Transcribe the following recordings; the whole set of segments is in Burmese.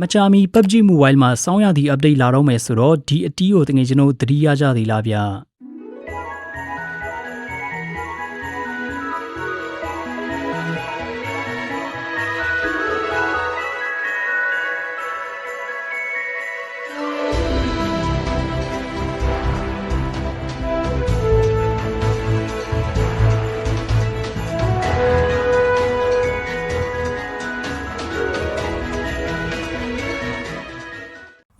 မချာမီ PUBG Mobile မှာစောင်းရသည့် update လာတော့မယ်ဆိုတော့ဒီအတီးကိုတကယ်ကျွန်တော်တို့သတိရကြသေးလားဗျာ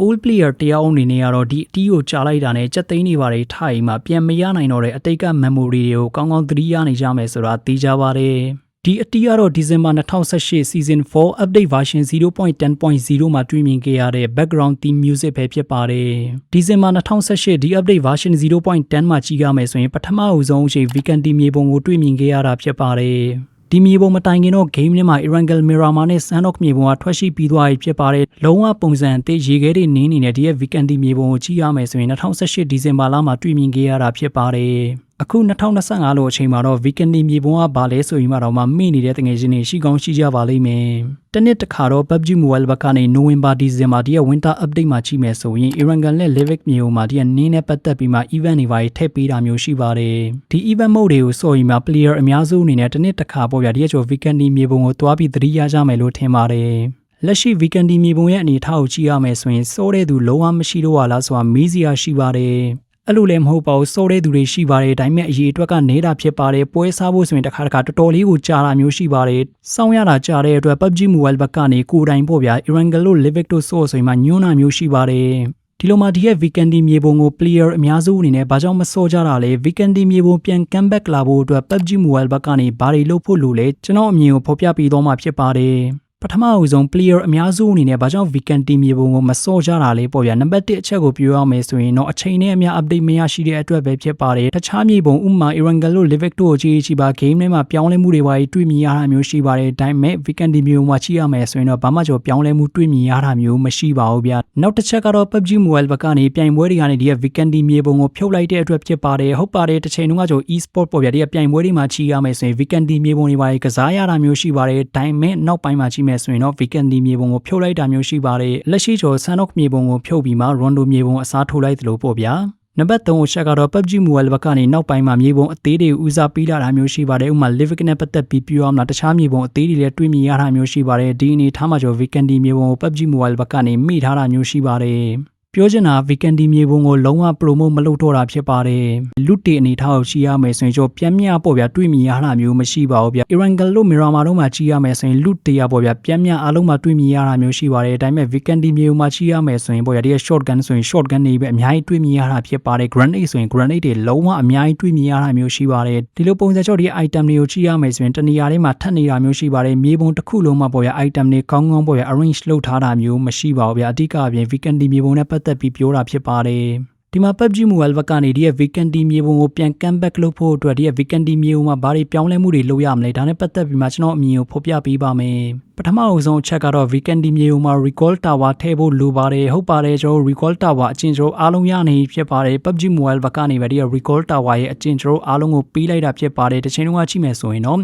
old player တယောက်အနေနဲ့ကတော့ဒီအတီးကိုကြာလိုက်တာနဲ့စက်သိန်းတွေပါတယ်ထိုင်မှာပြန်မရနိုင်တော့တဲ့အတိတ်က memory တွေကိုကောင်းကောင်းသတိရနေကြမယ်ဆိုတာသိကြပါတယ်ဒီအတီးကတော့ဒီဇင်ဘာ2018 season 4 update version 0.10.0မှာတွေ့မြင်ခဲ့ရတဲ့ background theme music ပဲဖြစ်ပါတယ်ဒီဇင်ဘာ2018ဒီ update version 0.10မှာကြီးရမယ်ဆိုရင်ပထမအဦးဆုံးအချိန် weekend မြေပုံကိုတွေ့မြင်ခဲ့ရတာဖြစ်ပါတယ် ဒီမြေပုံမတိုင်ခင်တော့ game ထဲမှာ Erangel Miramar နဲ့ Sandok မြေပုံကထွက်ရှိပြီးသွားပြီဖြစ်ပါတယ်။လုံးဝပုံစံအသစ်ရေခဲတွေနင်းနေတဲ့ဒီရဲ့ Weekend မြေပုံကိုကြည့်ရမယ်ဆိုရင်2018ဒီဇင်ဘာလမှာတွေ့မြင်ခဲ့ရတာဖြစ်ပါတယ်။ အခု2025လို့အချိန်မှာတော့ Weekend မြေပုံကဘာလဲဆိုရင်မှတော့မှမေ့နေတဲ့တငယ်ချင်းတွေရှိကောင်းရှိကြပါလိမ့်မယ်။တနေ့တစ်ခါတော့ PUBG Mobile ဘက်ကနေ November December ဒီရဲ့ Winter Update မှာကြည့်မယ်ဆိုရင် Erangel နဲ့ Livik မြေပုံမှာဒီရဲ့နင်းနဲ့ပတ်သက်ပြီးမှ event တွေပါထည့်ပေးတာမျိုးရှိပါတယ်။ဒီ event mode တွေကိုစော်ရင်မှ player အများစုအနေနဲ့တနေ့တစ်ခါပေါ့ဗျာဒီရဲ့ကျော် Weekend မြေပုံကိုတွားပြီးသတိရကြမယ်လို့ထင်ပါတယ်။လက်ရှိ weekend မြေပုံရဲ့အနေအထားကိုကြည့်ရမယ်ဆိုရင်စိုးတဲ့သူလုံးဝမရှိတော့လားဆိုတာမေးစရာရှိပါတယ်။ အဲ့လိုလည်းမဟုတ်ပါဘူးစိုးတဲ့သူတွေရှိပါတယ်ဒါပေမဲ့အရေးအတွက်ကနေတာဖြစ်ပါတယ်ပွဲစားဖို့ဆိုရင်တစ်ခါတစ်ခါတော်တော်လေးကိုကြာတာမျိုးရှိပါတယ်။စောင်းရတာကြာတဲ့အတွက် PUBG Mobile ဘက်ကနေကိုယ်တိုင်ပေါ့ဗျာ Erangel လို့ Livik တို့ဆိုဆိုရင်မှညွှန်းတာမျိုးရှိပါတယ်။ဒီလိုမှဒီရဲ့ weekend မြေပုံကို player အများစုအနေနဲ့ဘာကြောင့်မစောကြတာလဲ weekend မြေပုံပြန် comeback လာဖို့အတွက် PUBG Mobile ဘက်ကနေဘာတွေလုပ်ဖို့လိုလဲကျွန်တော်အမြင်ကိုဖော်ပြပေးသွားမှာဖြစ်ပါတယ် ပထမအဦးဆုံး player အများစုအနေနဲ့ဘာကြောင့် weekend team မြေပုံကိုမစော့ကြတာလဲပေါ့ဗျာနံပါတ်1အချက်ကိုပြောရမယ်ဆိုရင်တော့အချိန်နဲ့အများ update မရရှိတဲ့အတွက်ပဲဖြစ်ပါတယ်တခြားမြေပုံဥပမာ Erangel လို့ Livik တို့ကိုကြည့်ကြည့်ပါ game ထဲမှာပြောင်းလဲမှုတွေပါတွေ့မြင်ရတာမျိုးရှိပါတယ်ဒါပေမဲ့ weekend team မြေပုံမှာကြည့်ရမယ်ဆိုရင်တော့ဘာမှကြောပြောင်းလဲမှုတွေ့မြင်ရတာမျိုးမရှိပါဘူးဗျာနောက်တစ်ချက်ကတော့ PUBG Mobile ဘက်ကနေပြိုင်ပွဲတွေကနေဒီရဲ့ weekend team မြေပုံကိုဖြုတ်လိုက်တဲ့အတွက်ဖြစ်ပါတယ်ဟုတ်ပါတယ်တစ်ချိန်တုန်းကကြော e-sport ပေါ့ဗျာဒီရဲ့ပြိုင်ပွဲတွေမှာကြည့်ရမယ်ဆိုရင် weekend team မြေပုံတွေပါကစားရတာမျိုးရှိပါတယ်ဒါပေမဲ့နောက်ပိုင်းမှာကြည့်မယ်ဆိုရင်တော့ weekend ဒီမြေပုံကိုဖြုတ်လိုက်တာမျိုးရှိပါတယ်လက်ရှိကျော်ဆန်တော့မြေပုံကိုဖြုတ်ပြီးမှ Rondo မြေပုံအစားထိုးလိုက်သလိုပေါ့ဗျာနံပါတ်3ကိုချက်ကတော့ PUBG Mobile ဘက်ကနေနောက်ပိုင်းမှာမြေပုံအသေးတွေဦးစားပေးလာတာမျိုးရှိပါတယ်ဥပမာ Livik နဲ့ပတ်သက်ပြီးပြောရမလားတခြားမြေပုံအသေးတွေလည်းတွေ့မြင်ရတာမျိုးရှိပါတယ်ဒီအနေထားမှာကျော် Weekend မြေပုံကို PUBG Mobile ဘက်ကနေမိထားတာမျိုးရှိပါတယ် ပြောချင်တာ weekend မြေပုံကိုလုံးဝ promote မလုပ်တော့တာဖြစ်ပါတယ်လူတေအနေထားကိုရှိရမယ်ဆိုရင်ကျွန်တော်ပြန်မြပေါ့ဗျာတွေ့မြင်ရတာမျိုးမရှိပါဘူးဗျာ Erangel လို့ Miramar တို့မှာကြည့်ရမယ်ဆိုရင်လူတေရပေါ့ဗျာပြန်မြအားလုံးမှာတွေ့မြင်ရတာမျိုးရှိပါတယ်ဒါပေမဲ့ weekend မြေပုံမှာကြည့်ရမယ်ဆိုရင်ပေါ့ဗျာဒီ shotgun ဆိုရင် shotgun တွေပဲအများကြီးတွေ့မြင်ရတာဖြစ်ပါတယ် grenade ဆိုရင် grenade တွေလုံးဝအများကြီးတွေ့မြင်ရတာမျိုးရှိပါတယ်ဒီလိုပုံစံချော့ဒီ item တွေကိုကြည့်ရမယ်ဆိုရင်တနေရာလေးမှာထပ်နေတာမျိုးရှိပါတယ်မြေပုံတစ်ခုလုံးမှာပေါ့ဗျာ item တွေကောင်းကောင်းပေါ့ဗျာ arrange လုပ်ထားတာမျိုးမရှိပါဘူးဗျာအဓိကအပြင် weekend မြေပုံနဲ့ပတ်သက်ပြီးပြောတာဖြစ်ပါတယ် ဒီမှာ PUBG Mobile ဘက်ကနေဒီရဲ့ weekend မြေပုံကိုပြန် comeback လုပ်ဖို့အတွက်ဒီရဲ့ weekend မြေပုံမှာဘာတွေပြောင်းလဲမှုတွေလုပ်ရမလဲဒါနဲ့ပတ်သက်ပြီးမှကျွန်တော်အမြင်ကိုဖော်ပြပေးပါမယ်ပထမအဆုံးအချက်ကတော့ weekend မြေပုံမှာ recall tower ထည့်ဖို့လိုပါတယ်ဟုတ်ပါတယ်ကျွန်တော် recall tower အချင်းကျွန်တော်အားလုံးရနေဖြစ်ပါတယ် PUBG Mobile ဘက်ကနေပဲဒီရဲ့ recall tower ရဲ့အချင်းကျွန်တော်အားလုံးကိုပေးလိုက်တာဖြစ်ပါတယ်တစ်ချိန်လုံးကကြည့်မယ်ဆိုရင်တော့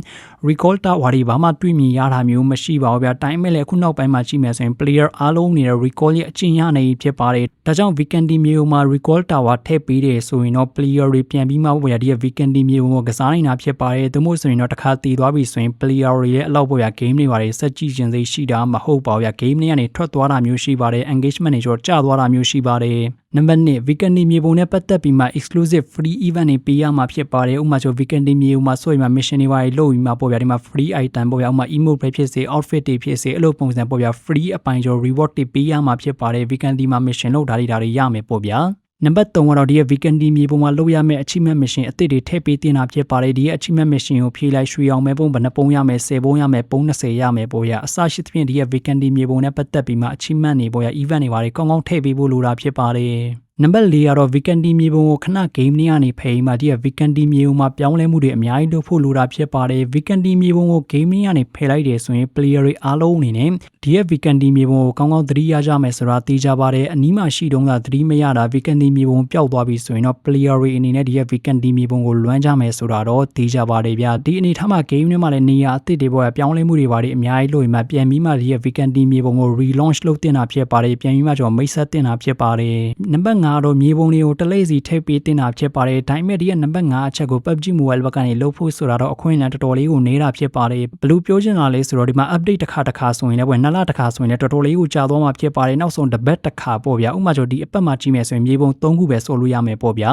recall tower တွေဘာမှတွေ့မြင်ရတာမျိုးမရှိပါဘူးဗျာတိုင်းမဲ့လည်းအခုနောက်ပိုင်းမှာကြည့်မယ်ဆိုရင် player အားလုံးနေတဲ့ recall ရဲ့အချင်းရနေဖြစ်ပါတယ်ဒါကြောင့် weekend မြေပုံမှာ recall tower ထည့်ပေးတယ်ဆိုရင်တော့ player တွေပြန်ပြီးမှပေါ့ဗျာဒီရဲ့ weekend မြေပုံကိုကစားနေတာဖြစ်ပါတယ်သို့မဟုတ်ဆိုရင်တော့တစ်ခါတည်သွားပြီဆိုရင် player တွေရဲ့အလောက်ပေါ့ဗျာ game တွေပါတယ်ဆက်ကြည့်ခြင်းစိတ်ရှိတာမဟုတ်ပါဘူးဗျာ game တွေကနေထွက်သွားတာမျိုးရှိပါတယ် engagement တွေကျော်ကျသွားတာမျိုးရှိပါတယ်နံပါတ်1 weekend မြေပုံနဲ့ပတ်သက်ပြီးမှ exclusive free event တွေပေးရမှာဖြစ်ပါတယ်ဥပမာဆို weekend မြေပုံမှာဆိုရင်မှ mission တွေပါလို့ပြီးမှပေါ့ဗျာဒီမှာ free item ပေါ့ဗျာဥပမာ emote ပဲဖြစ်စေ outfit တွေဖြစ်စေအဲ့လိုပုံစံပေါ့ဗျာ free အပိုင်းကျော် reward တွေပေးရမှာဖြစ်ပါတယ် weekend ဒီမှာ mission လုပ်တာတွေဒါတွေရမယ်ပေါ့ဗျာ နံပါတ်3ကတော့ဒီရဲ့ weekend ဒီမြေပုံမှာလုပ်ရမယ့် achievement mission အသစ်တွေထည့်ပေးတင်တာဖြစ်ပါတယ်ဒီရဲ့ achievement mission ကိုဖြည့်လိုက်ရွှေအောင်မဲ့ပုံဘယ်နှပုံရမယ်10ပုံရမယ်ပုံ20ရမယ်ပေါ့ရအစရှိသဖြင့်ဒီရဲ့ weekend ဒီမြေပုံနဲ့ပတ်သက်ပြီးမှ achievement တွေပေါ့ရ event တွေပါတယ်ကောင်းကောင်းထည့်ပေးဖို့လိုတာဖြစ်ပါတယ် နနံပါတ်၄ကတော့ Vikendi မြေပုံကိုခဏ game နေကနေဖယ်ပြီးမှဒီက Vikendi မြေပုံမှာပြောင်းလဲမှုတွေအများကြီးလုပ်ဖို့လိုတာဖြစ်ပါတယ် Vikendi မြေပုံကို game နေကနေဖယ်လိုက်တယ်ဆိုရင် player တွေအားလုံးအနေနဲ့ဒီက Vikendi မြေပုံကိုကောင်းကောင်းသတိရကြမယ်ဆိုတာသိကြပါတယ်အနီးမှာရှိတုန်းကသတိမရတာ Vikendi မြေပုံပျောက်သွားပြီဆိုရင်တော့ player တွေအနေနဲ့ဒီက Vikendi မြေပုံကိုလွှမ်းကြမယ်ဆိုတာတော့သိကြပါတယ်ဗျဒီအနေထားမှာ game ထဲမှာလည်းနေရာအသစ်တွေပေါ်ပြောင်းလဲမှုတွေပါတယ်အများကြီးလို့မှပြန်ပြီးမှဒီက Vikendi မြေပုံကို relaunch လုပ်တင်တာဖြစ်ပါတယ်ပြန်ပြီးမှကျွန်တော်မိတ်ဆက်တင်တာဖြစ်ပါတယ်နံပါတ်5တော့မြေပုံတွေကိုတလေးစီထည့်ပေးတင်တာဖြစ်ပါတယ်ဒါပေမဲ့ဒီကနံပါတ်5အချက်ကို PUBG Mobile ဘက်ကနေလုပ်ဖို့ဆိုတာတော့အခွင့်အလမ်းတော်တော်လေးကိုနေတာဖြစ်ပါတယ်ဘယ်လိုပြောချင်တာလဲဆိုတော့ဒီမှာ update တစ်ခါတစ်ခါဆိုရင်လည်းပွဲနှစ်လတစ်ခါဆိုရင်လည်းတော်တော်လေးကိုကြာသွားမှာဖြစ်ပါတယ်နောက်ဆုံးတစ်ပတ်တစ်ခါပေါ့ဗျာဥပမာကျွန်တော်ဒီအပတ်မှာကြည့်မယ်ဆိုရင်မြေပုံ3ခုပဲဆော်လို့ရမယ်ပေါ့ဗျာ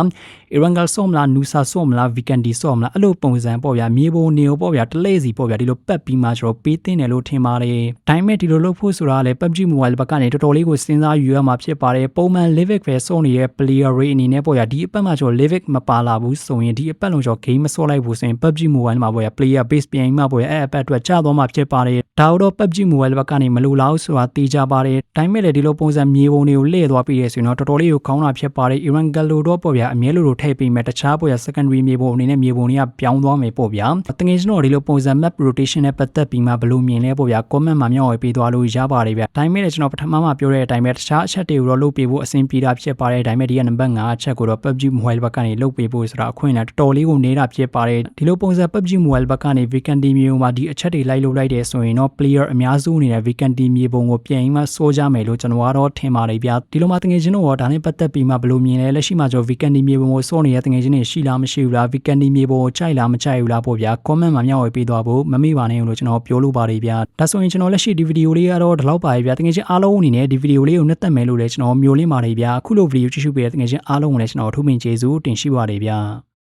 Erangel ဆော့မလား Nusa ဆော့မလား Vikendi ဆော့မလားအဲ့လိုပုံစံပေါ့ဗျာမြေပုံနေပေါ့ဗျာတလေးစီပေါ့ဗျာဒီလိုပတ်ပြီးမှကျွန်တော်ပေးတင်တယ်လို့ထင်ပါတယ်ဒါပေမဲ့ဒီလိုလုပ်ဖို့ဆိုတာလည်း PUBG Mobile ဘက်ကနေတော်တော်လေးကိုစဉ်းစားယူရမှာဖြစ်ပါတယ်ပုံမှန် Livic ပဲဆော့နေတဲ့ player တွေအနေနဲ့ပေါ့ဗျာဒီအပတ်မှာကျွန်တော် Livic မပါလာဘူးဆိုရင်ဒီအပတ်လုံးကျွန်တော် game မဆော့လိုက်ဘူးဆိုရင် PUBG Mobile မှာပေါ့ဗျာ player base ပြန်ပြီးမှပေါ့ဗျာအဲ့အပတ်အတွက်ကျသွားမှာဖြစ်ပါတယ် ဒါတော့ PUBG Mobile ဘက်ကနေမလိုလားဘူးဆိုတာသိကြပါတယ်ဒါပေမဲ့လည်းဒီလိုပုံစံမြေပုံတွေကိုလှည့်သွားပြီးရဆိုရင်တော့တော်တော်လေးကိုကောင်းတာဖြစ်ပါတယ် Iran Gallo တော့ပေါ့ဗျာအမြဲလိုလိုထည့်ပေးမယ်တခြားပေါ့ဗျာ secondary မြေပုံအနေနဲ့မြေပုံတွေကပြောင်းသွားမယ်ပေါ့ဗျာတကယ်ကျွန်တော်ဒီလိုပုံစံ map rotation နဲ့ပတ်သက်ပြီးမှဘယ်လိုမြင်လဲပေါ့ဗျာ comment မှာမျှဝေပေးသွားလို့ရပါတယ်ဗျာဒါပေမဲ့လည်းကျွန်တော်ပထမမှာပြောတဲ့အတိုင်းပဲတခြားအချက်တွေကိုတော့လုပ်ပေးဖို့အဆင်ပြေတာဖြစ်ပါတယ်ဒါပေမဲ့ဒီကနံပါတ်5အချက်ကိုတော့ PUBG Mobile ဘက်ကနေလုပ်ပေးဖို့ဆိုတာအခွင့်အလမ်းတော်တော်လေးကိုနေတာဖြစ်ပါတယ်ဒီလိုပုံစံ PUBG Mobile ဘက်ကနေ Vikendi မြေပုံမှာဒီအချက်တွေလိုက်လုပ်လိုက်တယ်ဆိုရင်တော့ player အများစုအနေနဲ့ Vikendi မြေပုံကိုပြန်ပြီးမှစိုးကြမယ်လို့ကျွန်တော်ကတော့ထင်ပါတယ်ဗျာဒီလိုမှတကယ်ချင်းတော့ဒါနဲ့ပတ်သက်ပြီးမှဘယ်လိုမြင်လဲလက်ရှိမှာကျွန်တော် Vikendi မြေပုံကိုစိုးနေတဲ့တကယ်ချင်းတွေရှိလားမရှိဘူးလား Vikendi မြေပုံကိုကြိုက်လားမကြိုက်ဘူးလားပေါ့ဗျာ comment မှာမျှဝေပေးသွားဖို့မမေ့ပါနဲ့လို့ကျွန်တော်ပြောလိုပါတယ်ဗျာဒါဆိုရင်ကျွန်တော်လက်ရှိဒီဗီဒီယိုလေးကတော့ဒီလောက်ပါပဲဗျာတကယ်ချင်းအားလုံးအနေနဲ့ဒီဗီဒီယိုလေးကိုနှစ်သက်မယ်လို့လည်းကျွန်တော်မျိုးလင်းပါတယ်ဗျာအခုလိုဗီဒီယိုကြည့်ရှုပေးတဲ့တကယ်ချင်းအားလုံးကိုလည်းကျွန်တော်အထူးပင်ကျေးဇူးတင်ရှိပါတယ်ဗျာ